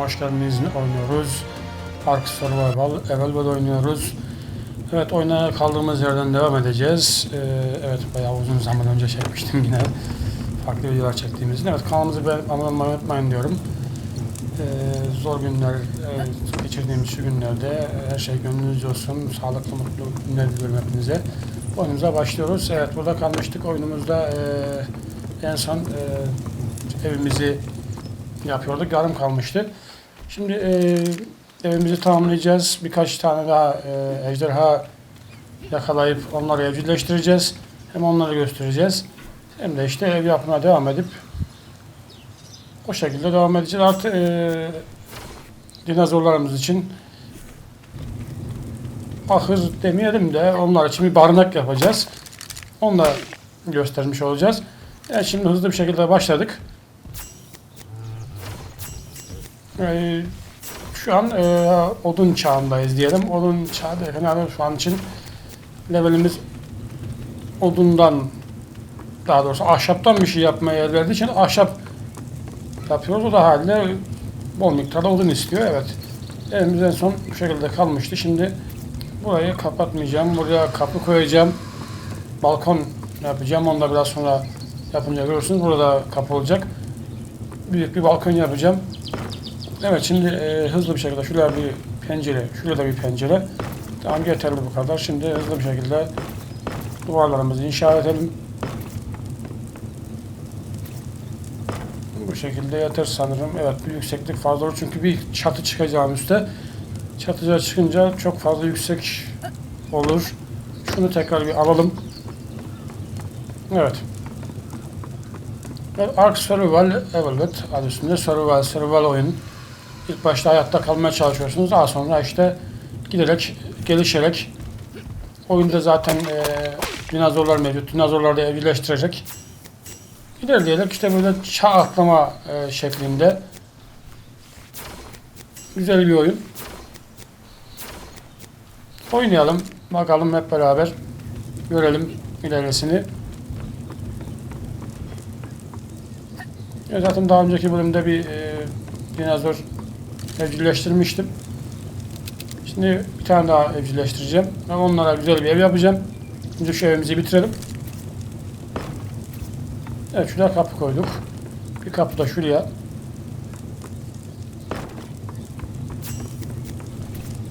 hoş geldiniz. Oynuyoruz? Ark Survival, Evelbed oynuyoruz. Evet oyuna kaldığımız yerden devam edeceğiz. Ee, evet bayağı uzun zaman önce çekmiştim yine. Farklı videolar çektiğimizde. Evet kanalımızı beğenip abone olmayı unutmayın diyorum. Ee, zor günler e, geçirdiğimiz şu günlerde e, her şey gönlünüzce olsun. Sağlıklı, mutlu günler diliyorum hepinize. Oyunumuza başlıyoruz. Evet burada kalmıştık. Oyunumuzda e, en son e, evimizi yapıyorduk. Yarım kalmıştı. Şimdi e, evimizi tamamlayacağız. Birkaç tane daha e, ejderha yakalayıp onları evcilleştireceğiz. Hem onları göstereceğiz. Hem de işte ev yapmaya devam edip o şekilde devam edeceğiz. Artık e, dinozorlarımız için ahır demeyelim de onlar için bir barınak yapacağız. Onu da göstermiş olacağız. Evet, şimdi hızlı bir şekilde başladık. Ee, şu an e, odun çağındayız diyelim. Odun çağı derken yani şu an için levelimiz odundan daha doğrusu ahşaptan bir şey yapmaya yer verdiği için ahşap yapıyoruz. O da halde bol miktarda odun istiyor. Evet. Evimiz en son bu şekilde kalmıştı. Şimdi burayı kapatmayacağım. Buraya kapı koyacağım. Balkon yapacağım. Onu da biraz sonra yapınca görürsünüz. Burada kapı olacak. Büyük bir balkon yapacağım. Evet şimdi e, hızlı bir şekilde şuraya bir pencere, şuraya da bir pencere. Tamam yeterli bu kadar. Şimdi hızlı bir şekilde duvarlarımızı inşa edelim. Bu şekilde yeter sanırım. Evet bir yükseklik fazla olur çünkü bir çatı çıkacağım üstte. Çatıya çıkınca çok fazla yüksek olur. Şunu tekrar bir alalım. Evet, Ark Survival evet adı üstünde Survival, Survival oyun. İlk başta hayatta kalmaya çalışıyorsunuz. Daha sonra işte giderek, gelişerek oyunda zaten e, dinozorlar mevcut. Dinozorları da evcilleştirecek. İlerleyerek işte böyle çağ atlama e, şeklinde güzel bir oyun. Oynayalım. Bakalım hep beraber görelim ilerisini. Zaten daha önceki bölümde bir e, dinozor evcilleştirmiştim. Şimdi bir tane daha evcilleştireceğim. Ve onlara güzel bir ev yapacağım. Şimdi şu evimizi bitirelim. Evet şuraya kapı koyduk. Bir kapı da şuraya.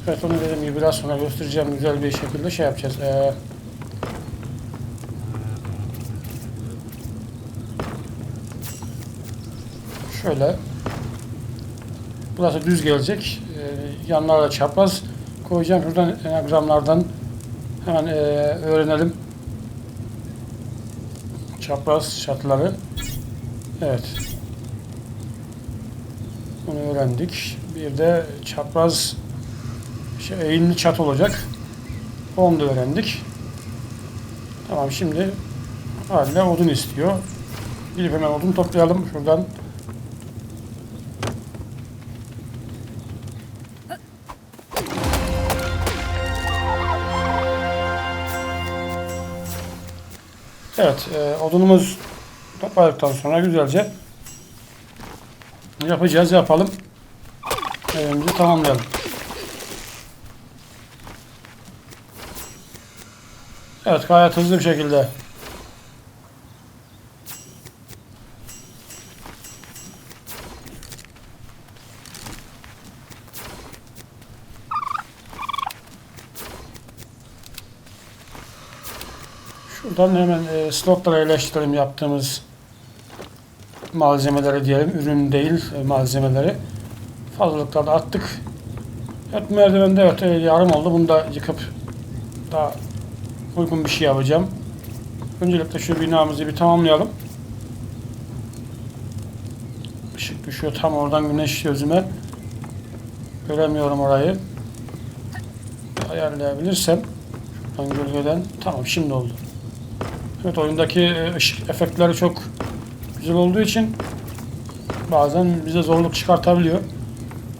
Evet onu dediğim gibi biraz sonra göstereceğim. Güzel bir şekilde şey yapacağız. Ee, şöyle. Burası düz gelecek. Ee, yanlara çapraz koyacağım. Şuradan enagramlardan hemen ee, öğrenelim. Çapraz çatıları. Evet. Bunu öğrendik. Bir de çapraz şey, eğimli çat olacak. Onu da öğrendik. Tamam şimdi haline odun istiyor. Gidip hemen odun toplayalım şuradan. Evet, e, odunumuz topladıktan sonra güzelce yapacağız, yapalım. Evimizi tamamlayalım. Evet, gayet hızlı bir şekilde Şuradan hemen e, slotlara yerleştirelim yaptığımız malzemeleri diyelim. Ürün değil e, malzemeleri. Fazlalıkları da attık. Evet merdivende evet e, yarım oldu. Bunu da yıkıp daha uygun bir şey yapacağım. Öncelikle şu binamızı bir tamamlayalım. Işık düşüyor tam oradan güneş gözüme. Göremiyorum orayı. Ayarlayabilirsem şuradan gölgeden tamam şimdi oldu. Evet oyundaki e, ışık efektleri çok güzel olduğu için bazen bize zorluk çıkartabiliyor.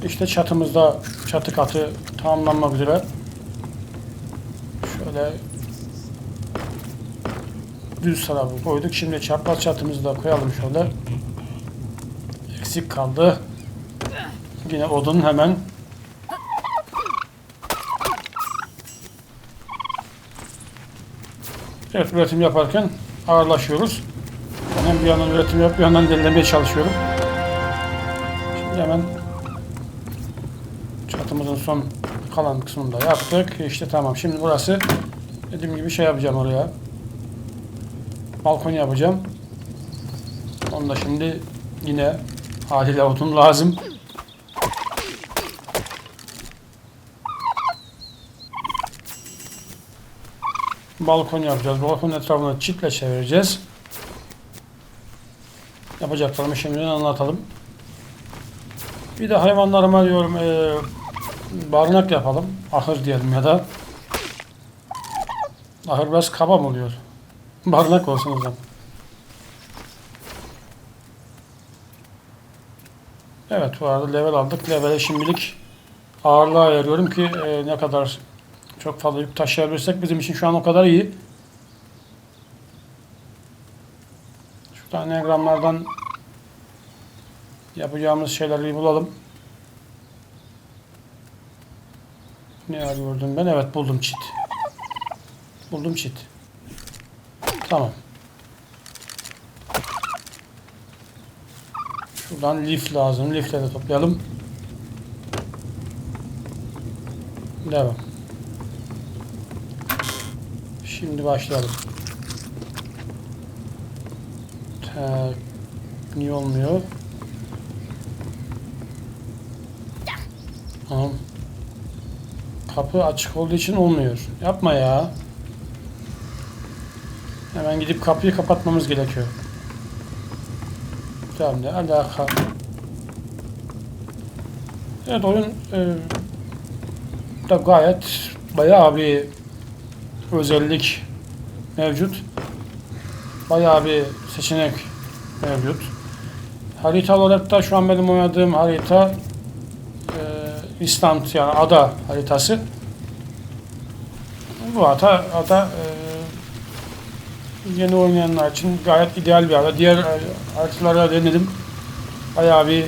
İşte çatımızda çatı katı tamamlanmak üzere. Şöyle düz tarafı koyduk. Şimdi çapraz çatımızı da koyalım şöyle. Eksik kaldı. Yine odun hemen. Evet üretim yaparken ağırlaşıyoruz. Hem bir yandan üretim yap bir yandan delilemeye çalışıyorum. Şimdi hemen çatımızın son kalan kısmını da yaptık. İşte tamam. Şimdi burası dediğim gibi şey yapacağım oraya. Balkon yapacağım. Onu da şimdi yine haliyle odun lazım. Balkon yapacağız. Balkonun etrafını çitle çevireceğiz. Yapacaklarımı şimdiden anlatalım. Bir de hayvanlarıma diyorum eee barınak yapalım. Ahır diyelim ya da. Ahır biraz kaba mı oluyor? Barınak olsun o zaman. Evet bu arada level aldık. Level'e şimdilik ağırlığa ayırıyorum ki e, ne kadar çok fazla yük taşıyabilirsek bizim için şu an o kadar iyi. Şuradan enegramlardan yapacağımız şeyleri bulalım. Ne arıyordum ben? Evet buldum çit. Buldum çit. Tamam. Şuradan lif lazım. Lifle de toplayalım. Devam. Şimdi başlayalım. Ta niye olmuyor? Tamam. Kapı açık olduğu için olmuyor. Yapma ya. Hemen gidip kapıyı kapatmamız gerekiyor. Tamam ne alaka? Evet oyun e, da gayet bayağı bir özellik mevcut. Bayağı bir seçenek mevcut. Harita olarak da şu an benim oynadığım harita e, İsland yani ada haritası. Bu ada, ada e, yeni oynayanlar için gayet ideal bir ada. Diğer haritalara denedim. Bayağı bir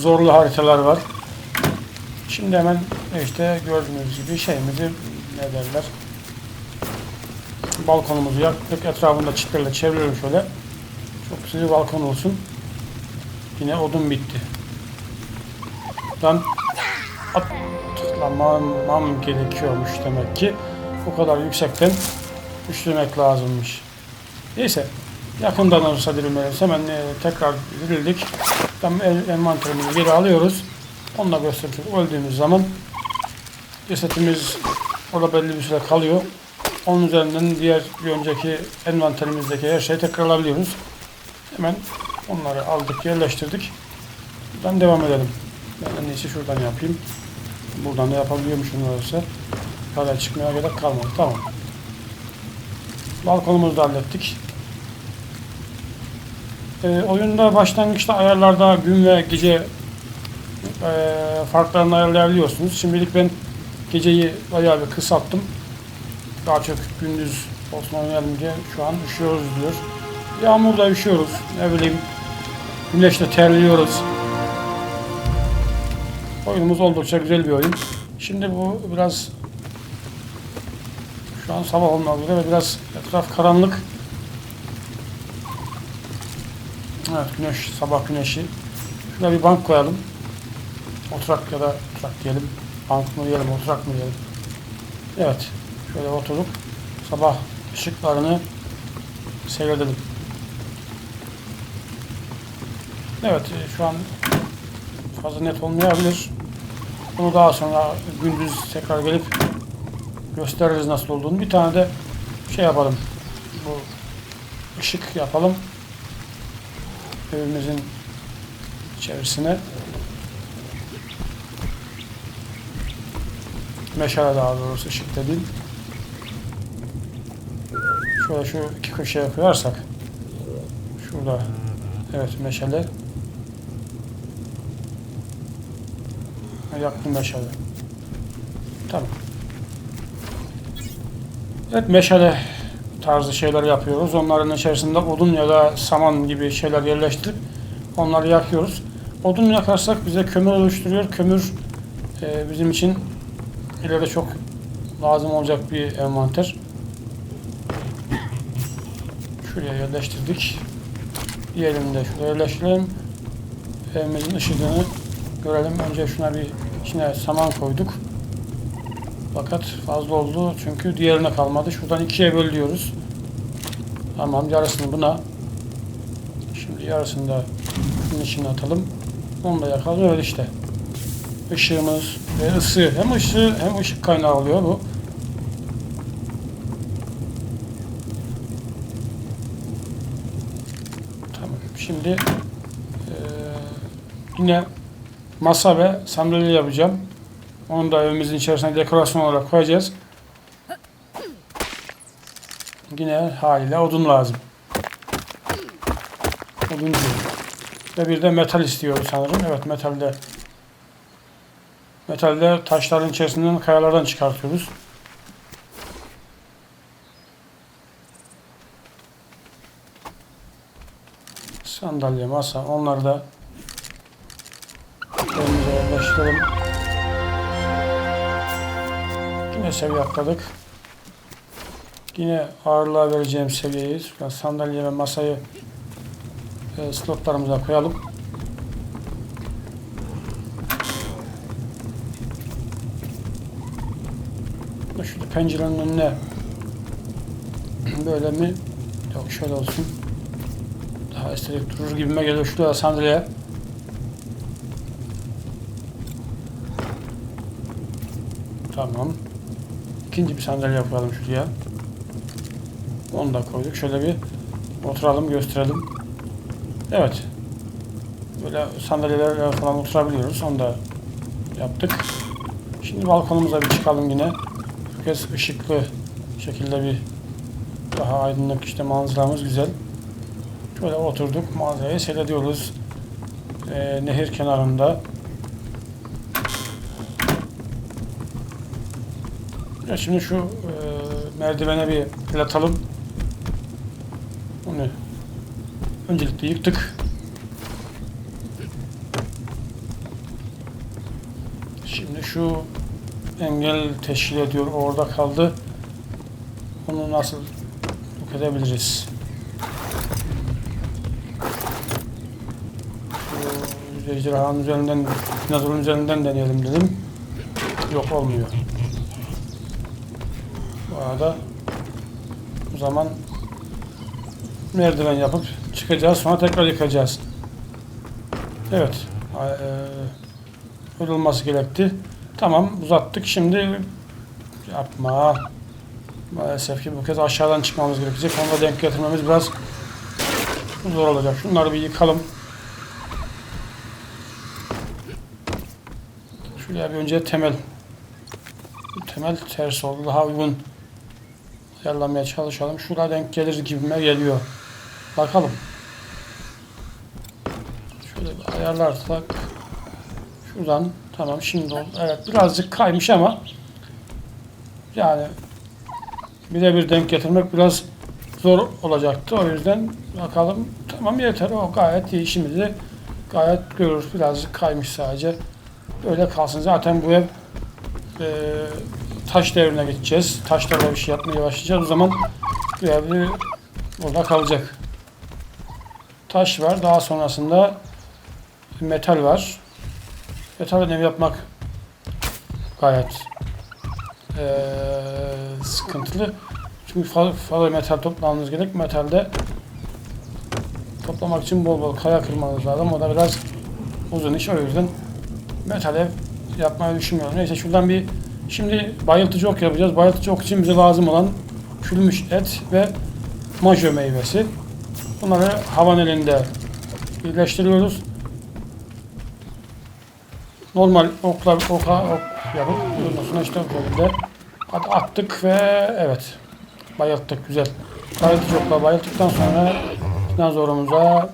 zorlu haritalar var. Şimdi hemen işte gördüğünüz gibi şeyimizi ne derler balkonumuzu yaktık. Etrafında çitlerle çeviriyorum şöyle. Çok güzel bir balkon olsun. Yine odun bitti. Ben atlamam gerekiyormuş demek ki. O kadar yüksekten düşürmek lazımmış. Neyse. Yakından olursa dirilmeliyiz. Hemen e, tekrar dirildik. Tam el, envanterimizi geri alıyoruz. Onu da göstereceğiz. Öldüğümüz zaman cesetimiz orada belli bir süre kalıyor. Onun üzerinden diğer bir önceki envanterimizdeki her şeyi tekrarlayabiliyoruz. Hemen onları aldık, yerleştirdik. Buradan devam edelim. Ben en iyisi şuradan yapayım. Buradan da yapabiliyormuşum olursa. Hala çıkmaya gerek kalmadı. Tamam. Balkonumuzu da hallettik. Ee, oyunda başlangıçta ayarlarda gün ve gece e, farklarını ayarlayabiliyorsunuz. Şimdilik ben geceyi bayağı bir kısalttım. Daha çok gündüz oynayalım diye şu an üşüyoruz diyor. Yağmurda üşüyoruz. Ne bileyim güneşte terliyoruz. Oyunumuz oldukça güzel bir oyun. Şimdi bu biraz şu an sabah olmak üzere ve biraz etraf karanlık. Evet güneş, sabah güneşi. Şurada bir bank koyalım. Oturak ya da oturak diyelim. Bank mı diyelim, oturak mı diyelim. Evet. Şöyle oturup sabah ışıklarını seyredelim. Evet e, şu an fazla net olmayabilir. Bunu daha sonra gündüz tekrar gelip gösteririz nasıl olduğunu. Bir tane de şey yapalım. Bu ışık yapalım. Evimizin içerisine. Meşale daha doğrusu ışık dediğim. Şöyle şu iki köşeye koyarsak. Şurada. Evet meşale. Yaktım meşale. Tamam. Evet meşale tarzı şeyler yapıyoruz. Onların içerisinde odun ya da saman gibi şeyler yerleştirip onları yakıyoruz. odun yakarsak bize kömür oluşturuyor. Kömür e, bizim için ileride çok lazım olacak bir envanter. Şuraya yerleştirdik. Diğerini de şuraya yerleştirelim. Evimizin ışığını görelim. Önce şuna bir içine saman koyduk. Fakat fazla oldu çünkü diğerine kalmadı. Şuradan ikiye bölüyoruz. Tamam yarısını buna. Şimdi yarısını da bunun içine atalım. Onu da yakalım. Öyle işte. Işığımız ve ısı. Hem ışığı hem ışık kaynağı oluyor bu. Tamam. Şimdi eee, yine masa ve sandalye yapacağım. Onu da evimizin içerisine dekorasyon olarak koyacağız. Yine haliyle odun lazım. Oduncu. Ve bir de metal istiyoruz sanırım. Evet metalde metalde taşların içerisinden kayalardan çıkartıyoruz. Sandalye, masa onları da yerleştirelim. Yine seviye atladık. Yine ağırlığa vereceğim seviyeyi şuradan sandalye ve masayı e, slotlarımıza koyalım. Şurada pencerenin önüne böyle mi? Yok şöyle olsun. Daha estetik durur gibime geliyor. Şurada sandalye. Tamam. İkinci bir sandalye koyalım şuraya. Onu da koyduk. Şöyle bir oturalım gösterelim. Evet. Böyle sandalyelerle falan oturabiliyoruz. Onu da yaptık. Şimdi balkonumuza bir çıkalım yine. Bu kez ışıklı şekilde bir daha aydınlık işte manzaramız güzel. Şöyle oturduk. Manzarayı seyrediyoruz. Ee, nehir kenarında. Ya şimdi şu e, merdivene bir el atalım. Onu öncelikle yıktık. Şimdi şu engel teşkil ediyor. Orada kaldı. Onu nasıl yok edebiliriz? Ejderhanın üzerinden, dinozorun üzerinden deneyelim dedim. Yok olmuyor. Bu arada o zaman merdiven yapıp çıkacağız. Sonra tekrar yıkacağız. Evet. Öyle olması gerekti. Tamam uzattık. Şimdi yapma. Maalesef ki bu kez aşağıdan çıkmamız gerekecek. Onu da denk getirmemiz biraz zor olacak. Şunları bir yıkalım. Şuraya bir önce temel. Temel ters oldu. Daha uygun ayarlamaya çalışalım. Şuraya denk gelir gibime geliyor. Bakalım. Şöyle bir ayarlarsak şuradan tamam şimdi oldu. Evet birazcık kaymış ama yani birebir denk getirmek biraz zor olacaktı. O yüzden bakalım tamam yeter o gayet iyi işimizi gayet görür. Birazcık kaymış sadece. Böyle kalsın. Zaten bu ev e, taş devrine geçeceğiz. Taşlarla bir şey yapmaya başlayacağız. O zaman ev bir burada kalacak. Taş var. Daha sonrasında metal var. Metal ev yapmak gayet eee, sıkıntılı. Çünkü fazla, fazla metal toplamamız gerek. Metalde toplamak için bol bol kaya kırmanız lazım. O da biraz uzun iş. O yüzden metal ev yapmayı düşünmüyorum. Neyse şuradan bir şimdi bayıltıcı ok yapacağız. Bayıltıcı ok için bize lazım olan çürümüş et ve majo meyvesi. Bunları havan elinde birleştiriyoruz. Normal okla oka ok yapıp ondan işte at- attık ve evet bayılttık güzel. Bayıltıcı okla bayılttıktan sonra dinozorumuza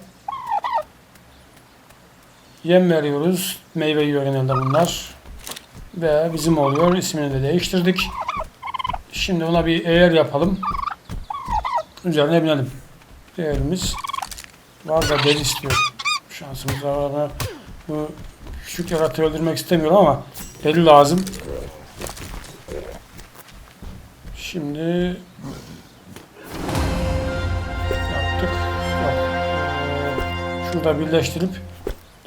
yem veriyoruz. Meyve yiyor genelde bunlar. Ve bizim oluyor. İsmini de değiştirdik. Şimdi ona bir eğer yapalım. Üzerine binelim. Eğerimiz var da deli istiyor. Şansımıza var. Bu küçük yaratığı öldürmek istemiyorum ama deli lazım. Şimdi yaptık. Şurada birleştirip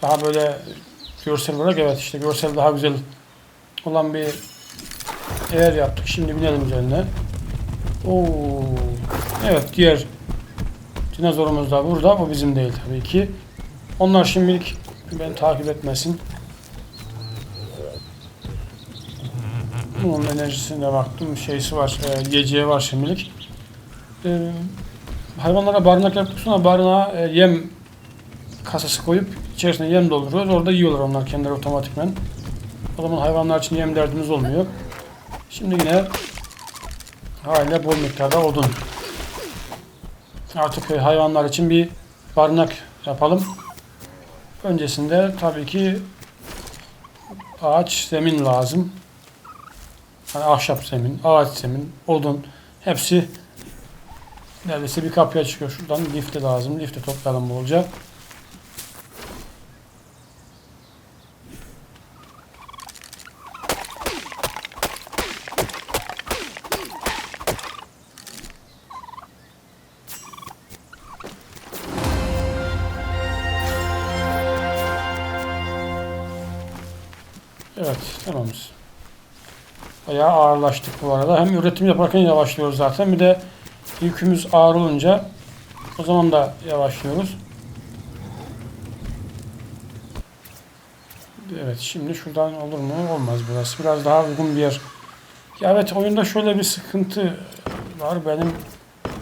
daha böyle görsel olarak evet işte görsel daha güzel olan bir eğer yaptık. Şimdi binelim üzerine. Oo. Evet diğer dinozorumuz da burada. O bizim değil tabii ki. Onlar şimdilik beni takip etmesin. Bunun enerjisine baktım. Şeysi var. E, yiyeceği var şimdilik. E, hayvanlara barınak yaptık sonra barınağa e, yem kasası koyup içerisine yem dolduruyoruz. Orada yiyorlar onlar kendileri otomatikmen. O zaman hayvanlar için yem derdimiz olmuyor. Şimdi yine hala bol miktarda odun. Artık e, hayvanlar için bir barınak yapalım. Öncesinde tabii ki ağaç zemin lazım. Yani ahşap zemin, ağaç zemin, odun hepsi neredeyse bir kapıya çıkıyor. Şuradan lifte lazım. Lifte toplayalım bolca. Ağırlaştık bu arada. Hem üretim yaparken yavaşlıyoruz zaten. Bir de yükümüz ağır olunca o zaman da yavaşlıyoruz. Evet, şimdi şuradan olur mu? Olmaz burası. Biraz daha uygun bir yer. Ya evet, oyunda şöyle bir sıkıntı var. Benim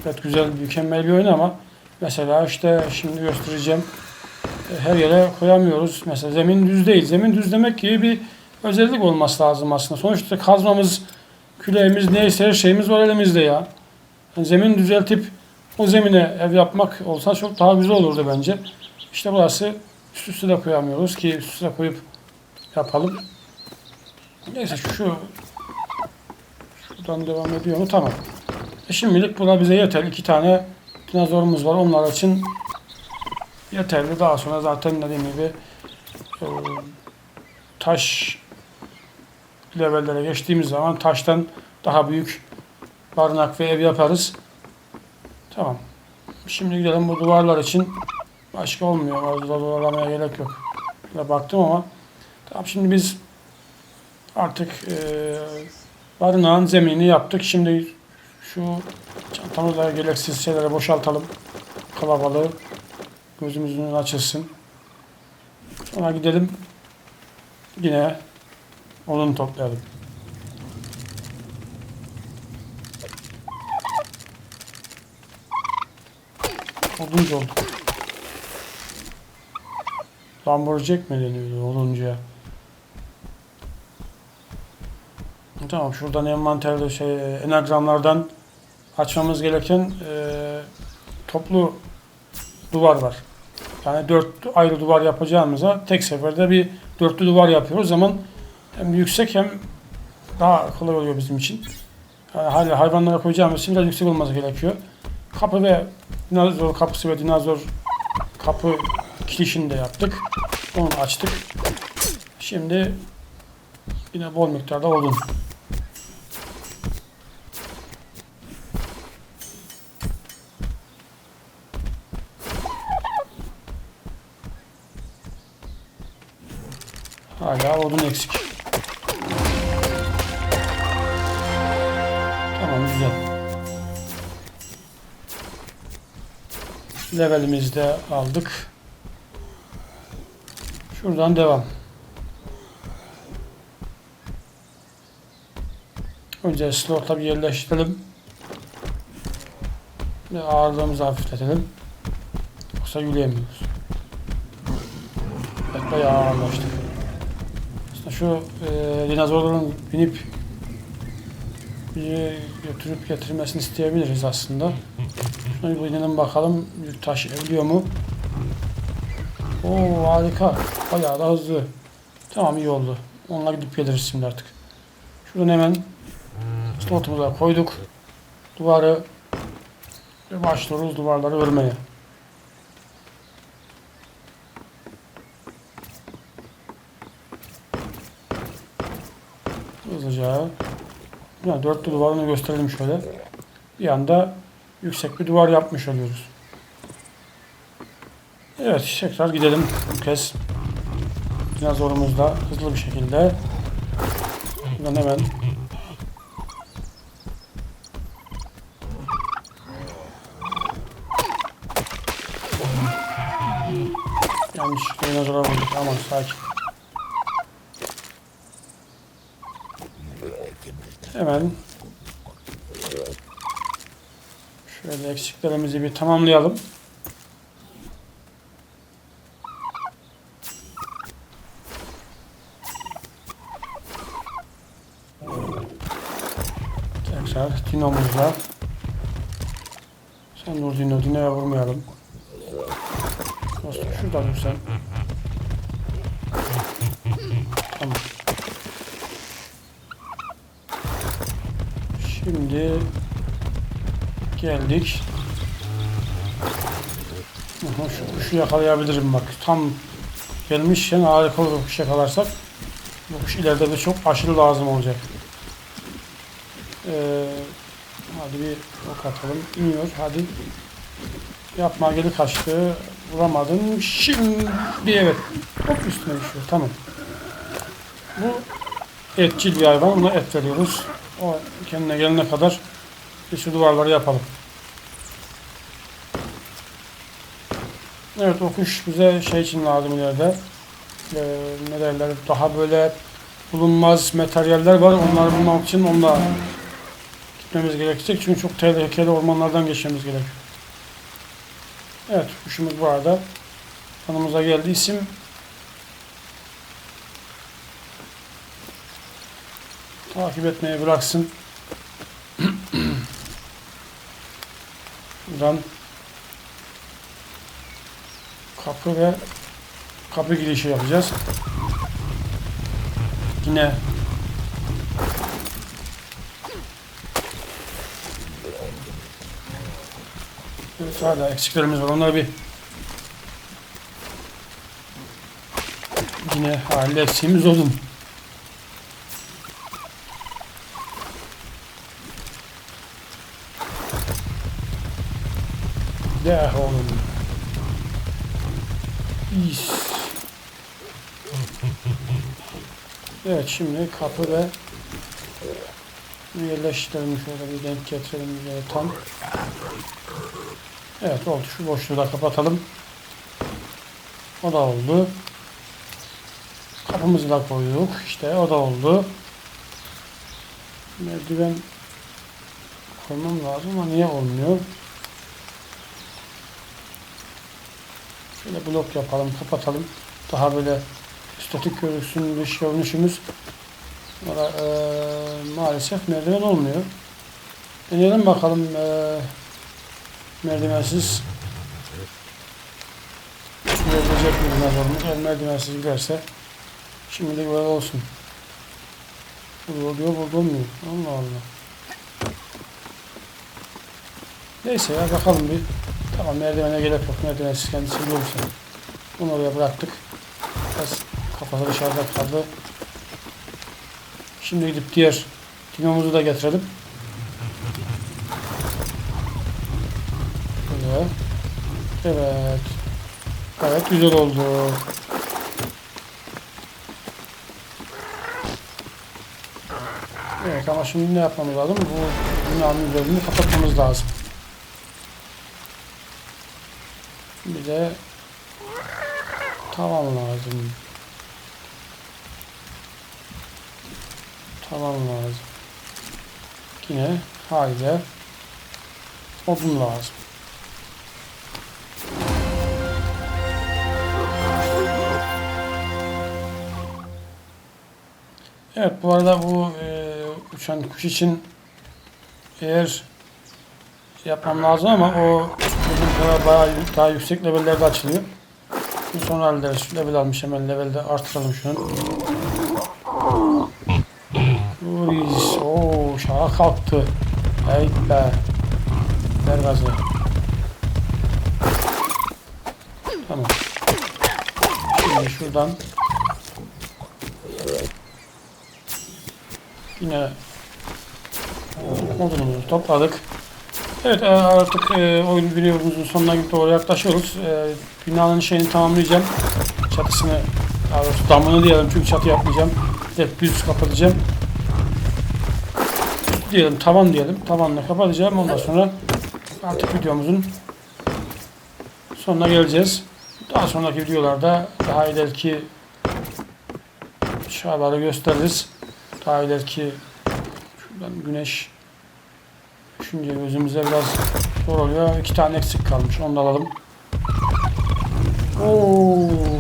evet güzel, mükemmel bir oyun ama mesela işte şimdi göstereceğim. Her yere koyamıyoruz. Mesela zemin düz değil. Zemin düz demek gibi bir özellik olması lazım aslında. Sonuçta kazmamız, küleğimiz neyse her şeyimiz var elimizde ya. Yani zemin düzeltip o zemine ev yapmak olsa çok daha güzel olurdu bence. İşte burası üst üste de koyamıyoruz ki üst üste koyup yapalım. Neyse şu şuradan devam ediyor mu? Tamam. E şimdilik buna bize yeter. İki tane dinozorumuz var. Onlar için yeterli. Daha sonra zaten dediğim gibi e, taş levellere geçtiğimiz zaman taştan daha büyük barınak ve ev yaparız. Tamam. Şimdi gidelim bu duvarlar için. Başka olmuyor. Fazla dolarlamaya gerek yok. Şöyle baktım ama. Tamam şimdi biz artık e, barınağın zeminini yaptık. Şimdi şu çantamızda gereksiz şeyleri boşaltalım. Kalabalığı gözümüzün açılsın. Sonra gidelim yine odun toplayalım. Oduncu olduk. Lamborcek mi deniyordu oduncuya? Tamam şuradan envanterde şey enagramlardan açmamız gereken e, toplu duvar var. Yani dört ayrı duvar yapacağımıza tek seferde bir dörtlü duvar yapıyoruz. O zaman hem yüksek hem daha kolay oluyor bizim için. Yani hayvanlara koyacağımız için biraz yüksek olması gerekiyor. Kapı ve dinozor kapısı ve dinozor kapı kilişini de yaptık. Onu açtık. Şimdi yine bol miktarda odun. Hala odun eksik. Levelimizi de aldık. Şuradan devam. Önce slot'a bir yerleştirelim. Ve ağırlığımızı hafifletelim. Yoksa yürüyemiyoruz. Evet bayağı ağırlaştık. Aslında şu e, dinozorların binip bizi götürüp getirmesini isteyebiliriz aslında. Şunu bir inelim bakalım yük taşıyabiliyor mu? Oo harika. Bayağı da hızlı. Tamam iyi oldu. Onunla gidip geliriz şimdi artık. Şuradan hemen slotumuza koyduk. Duvarı ve başlıyoruz duvarları örmeye. Hızlıca. Yani dörtlü duvarını gösterelim şöyle. Bir anda yüksek bir duvar yapmış oluyoruz. Evet tekrar gidelim bu kez. Dinozorumuzla hızlı bir şekilde. Buradan hemen Yanlışlıkla dinozora vurduk. Aman sakin. Hemen şöyle eksiklerimizi bir tamamlayalım. Tekrar dinomuzla sen dur dino, dinoya vurmayalım. Dostum şurada dur sen. Tamam. Şimdi geldik. Aha, şu yakalayabilirim bak. Tam gelmişken harika olur bu kuşu yakalarsak. Bu kuş ileride de çok aşırı lazım olacak. Ee, hadi bir ok atalım. İniyor. Hadi. Yapma geri kaçtı. Vuramadın. Şimdi evet. Hop üstüne düşüyor. Tamam. Bu etçil bir hayvan. Buna et veriyoruz. O kendine gelene kadar bir şu duvarları yapalım. Evet o kuş bize şey için lazım ileride. Ee, ne derler daha böyle bulunmaz materyaller var. Onları bulmak için onunla gitmemiz gerekecek. Çünkü çok tehlikeli ormanlardan geçmemiz gerekiyor. Evet kuşumuz bu arada yanımıza geldi. İsim takip etmeyi bıraksın. Buradan kapı ve kapı girişi yapacağız. Yine Evet, hala eksiklerimiz var. Onları bir yine haliyle eksiğimiz odun. De oğlum. İş. Evet şimdi kapı ve yerleştirelim şöyle bir denk getirelim bir tam. Evet oldu. Şu boşluğu da kapatalım. O da oldu. Kapımızı da koyduk. İşte o da oldu. Merdiven koymam lazım ama niye olmuyor? Şöyle blok yapalım, kapatalım. Daha böyle statik görünsün dış. Ama, eee, maalesef merdiven olmuyor. Deneyelim bakalım eee merdivensiz gidebilecek mi dinozorumuz? Eğer merdivensiz giderse şimdilik böyle olsun. Burada oluyor, burada olmuyor. Allah Allah. Neyse ya bakalım bir. Tamam merdivene gerek yok. Merdivensiz kendisi görürse. Bunu oraya bıraktık. Biraz kafası dışarıda kaldı. Şimdi gidip diğer dinomuzu da getirelim. Böyle. Evet. Gayet güzel oldu. Evet ama şimdi ne yapmamız lazım? Bu binanın üzerini kapatmamız lazım. Bir de tavan lazım. Tavan lazım. Yine haydi odun lazım. Evet bu arada bu e, uçan kuş için eğer yapmam lazım ama o bizim kadar bayağı daha yüksek levellerde açılıyor. Sonra hallederiz. Level almış hemen levelde artıralım şunu. Uy, ooo şaha kalktı. Hey be. Ver gazı. Tamam. Şimdi şuradan Yine odunumuzu topladık. Evet e, artık e, oyun videomuzun sonuna doğru yaklaşıyoruz. E, binanın şeyini tamamlayacağım. Çatısını, daha damını diyelim çünkü çatı yapmayacağım. Direkt düz kapatacağım. Diyelim tavan diyelim. Tavanla kapatacağım. Ondan sonra artık videomuzun sonuna geleceğiz. Daha sonraki videolarda daha ileriki şabaları gösteririz. Daha ileriki şuradan güneş düşünce gözümüze biraz zor oluyor. İki tane eksik kalmış. Onu da alalım. Oo.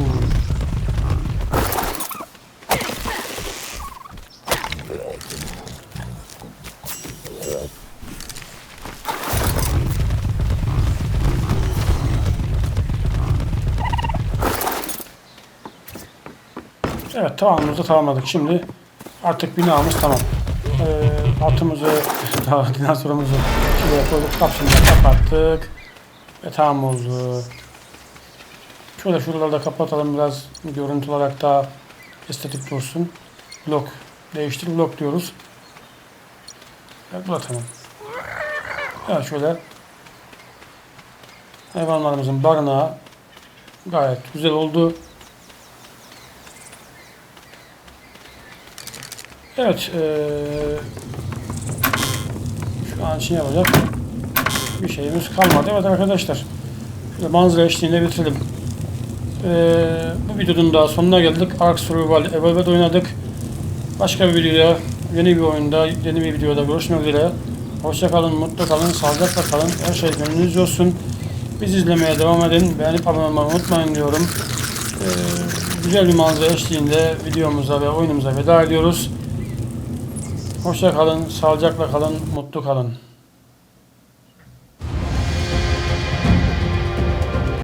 Tamamımızı tamamladık. Şimdi artık binamız tamam. Ee, atımızı, dinozorumuzu şuraya koyduk. Kapsını kapattık. Ve tamam oldu. Şöyle şuraları da kapatalım biraz görüntü olarak daha estetik dursun. Blok değiştir blok diyoruz. Evet bu da tamam. Evet şöyle hayvanlarımızın barınağı gayet güzel oldu. Evet, eee şu an için yapacak bir şeyimiz kalmadı. Evet arkadaşlar, şöyle manzara eşliğinde bitirelim. Eee, bu videonun daha sonuna geldik. Ark Survival Evolved oynadık. Başka bir videoda, yeni bir oyunda, yeni bir videoda görüşmek üzere. Hoşça kalın, mutlu kalın, sağlıcakla kalın. Her şey gönlünüzce olsun. Biz izlemeye devam edin. Beğenip abone olmayı unutmayın diyorum. Eee, güzel bir manzara eşliğinde videomuza ve oyunumuza veda ediyoruz. Hoşça kalın, sağlıcakla kalın, mutlu kalın.